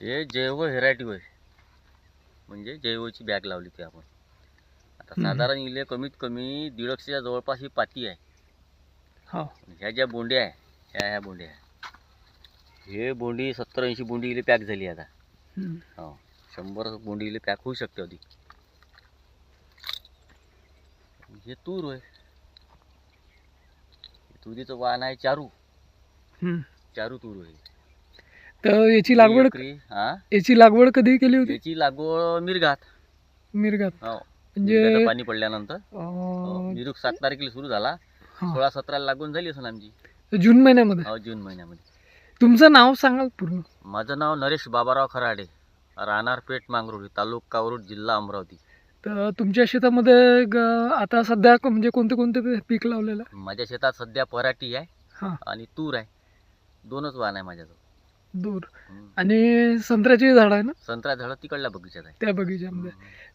हे जैव व्हेरायटी होय. म्हणजे जैवची बॅग लावली ती आपण. आता. साधारण इले कमीत कमी दीडशेच्या जवळपास ही पाती आहे. हो. ह्या ज्या बोंड्या आहे ह्या ह्या बोंड्या आहे. हे बोंडी सत्तर ऐंशी बोंडी इले पॅक झाली आता. हो शंभर बोंडी इले पॅक होऊ शकते अधिक हे तूर होय. तुरीचं वाण आहे चारू. चारू तूर होय. तर याची लागवड एकरी, हा? याची लागवड कधी केली होती? याची लागवड मिरगात. मिरगात. हो. म्हणजे पाणी पडल्यानंतर. अं, मिरुक सात तारखेला सुरू झाला. हा. सोळा सतराला लागून झाली असेल आमची. जून महिन्यामध्ये? हो जून महिन्यामध्ये. तुमचं नाव सांगाल पूर्ण? माझं नाव नरेश बाबाराव खराडे. राहणार पेठ मांगरोळी तालुका वरुड जिल्हा अमरावती. तर तुमच्या शेतामध्ये ग- आता सध्या क- म्हणजे कोणते कोणते पी- पीक लावलेलं? आहे माझ्या शेतात सध्या पराठी आहे हां. आणि तूर आहे. दोनच वाण आहे माझ्याजवळ. दूर. आणि संत्र्याची झाड आहे ना? संत्रा झाडं तिकडल्या बगीचात आहे. त्या बगीच्यामध्ये.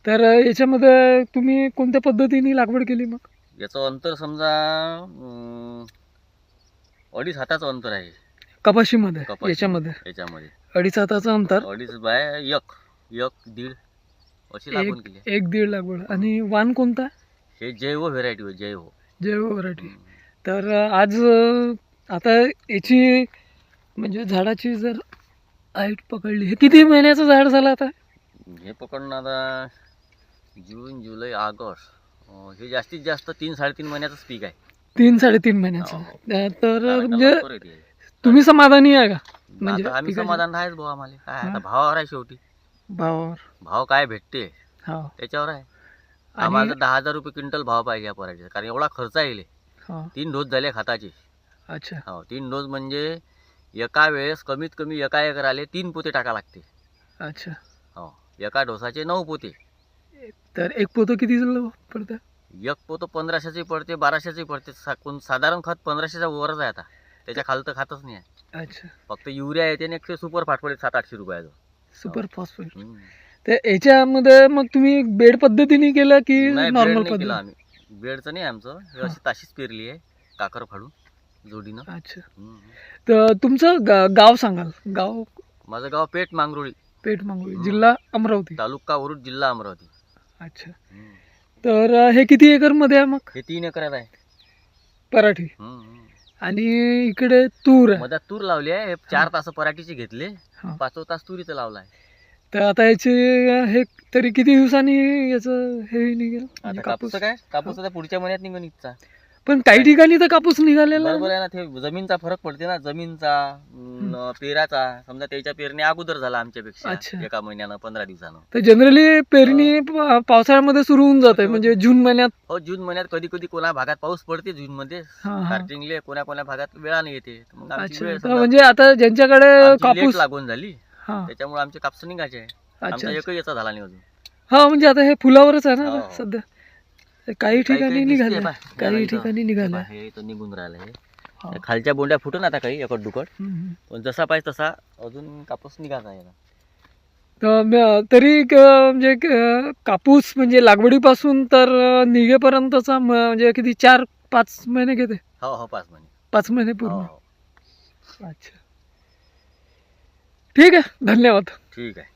तर याच्यामध्ये तुम्ही कोणत्या पद्धतीने लागवड केली मग? याचं अंतर समजा अं, अडीच हाताचं अंतर आहे. कपाशीमध्ये कपाशी. याच्यामध्ये. याच्यामध्ये. अडीच हाताचं अंतर? अडीच बाय एक. एक दीड. अशी लागून केली आहे. एक दीड लागवड. आणि वाण कोणता? हे जैव व्हेरायटी होय जैव. जैव व्हरायटी. तर आज अं, आता याची म्हणजे झाडाची जर हाईट पकडली हे किती महिन्याचं झाड झालं आता? हे पकडणं आता जून जुलै ऑगस्ट. अं, हे जास्तीत जास्त तीन साडेतीन महिन्याचंच पीक आहे. तीन साडेतीन महिन्याचं. हो. तर कारण म्हणजे लवकर येते हे. तुम्ही समाधानी आहे का? म्हणजे आता आम्ही समाधान आहेच भाऊ आम्हाला. काय आता हा. भावावर आहे शेवटी. भावावर. भाव काय भेटते? हा. त्याच्यावर आहे. आणि आम्हाला दहा हजार रुपये क्विंटल भाव पाहिजे या पराठीचा कारण एवढा खर्च येईल हा. तीन डोस झाले खताचे. अच्छा. हो तीन डोस म्हणजे एका वेळेस कमीत कमी एका एकराले तीन पोते टाका लागते अच्छा. हो एका डोसाचे नऊ पोते. तर एक पोतं किती पडतं? एक पोतं पंधराशेचे पडते बाराशेचे पडते. सा कोण साधारण खत पंधराशेच्या वरच आहे आता. त्याच्याखाली तर खातच नाही आहे. अच्छा. फक्त युरिया येते आणि एक ते सुपर फाटपडे सात आठशे रुपयाचं. Super phosphate. हम्म. तर याच्यामध्ये मग तुम्ही बेड पद्धतीने केलं की नाही बेड नॉर्मल नाही केलं पद्धत आम्ही. बेडचं नाही आमचं. हे अशी ताशीच पेरली आहे काकर फाडून. जोडीनं. अच्छा. हम्म. तर तुमचं गा- गाव सांगाल. गाव? माझं गाव पेठ मांगरोळी. पेठ मांगोळी हं. जिल्हा अमरावती. तालुका वरुड जिल्हा अमरावती. अच्छा. हम्म. तर अं, हे किती एकरमध्ये आहे मग? हे तीन एकरात आहे. पराठी. हम्म, हम्म. आणि इकडे तूर आहे. मधात तूर लावली आहे. हे चार तास पराठीचे घेतले. हा. पाचव तास तुरीचं लावलं आहे. तर आता याचे हे तरी किती दिवसांनी याचं हे निघेल? म्हणजे आता कापूस? काय? कापूस आता पुढच्या महिन्यात निघून इथचा. पण काही ठिकाणी तर कापूस निघालेला बरोबर आहे ना ते जमीनचा फरक पडते ना जमीनचा पेराचा. समजा त्याच्या पेरणी अगोदर झाला आमच्यापेक्षा. एका महिन्यानं पंधरा दिवसानं. तर जनरली पेरणी प- पावसाळ्यामध्ये सुरू होऊन जाते म्हणजे जून महिन्यात. हो जून महिन्यात कधी कधी कोणा भागात पाऊस पडते जून मध्ये हा हा. स्टार्टिंगले कोण्या कोण्या भागात वेळाने येते. तर मग आमची अच्छा. वेळ तर समजा म्हणजे आता ज्यांच्याकडे आमची late कापूस लागून झाली हा. त्याच्यामुळे आमचे कापस निघायचे. आहे. अच्छा आमचा एकही याचा झाला नाही अजून. हा म्हणजे आता हे फुलावरच आहे ना हो. सध्या. हे काही ठिकाणी निघाले. काही. ठिकाणी निघाले. हे इथं निघून राहिलं हे. खालच्या बोंड्या फुटून आता काही एकट दुकट. पण जसा पाहिजे तसा अजून कापूस आहे याला. तर म- तरी क- म्हणजे कापूस म्हणजे लागवडीपासून तर निघेपर्यंतचा म्हणजे किती चार पाच महिने घेते? हो हो पाच महिने. पाच महिने हो पूर्ण. हो. अच्छा. ठीक आहे. धन्यवाद. ठीक आहे.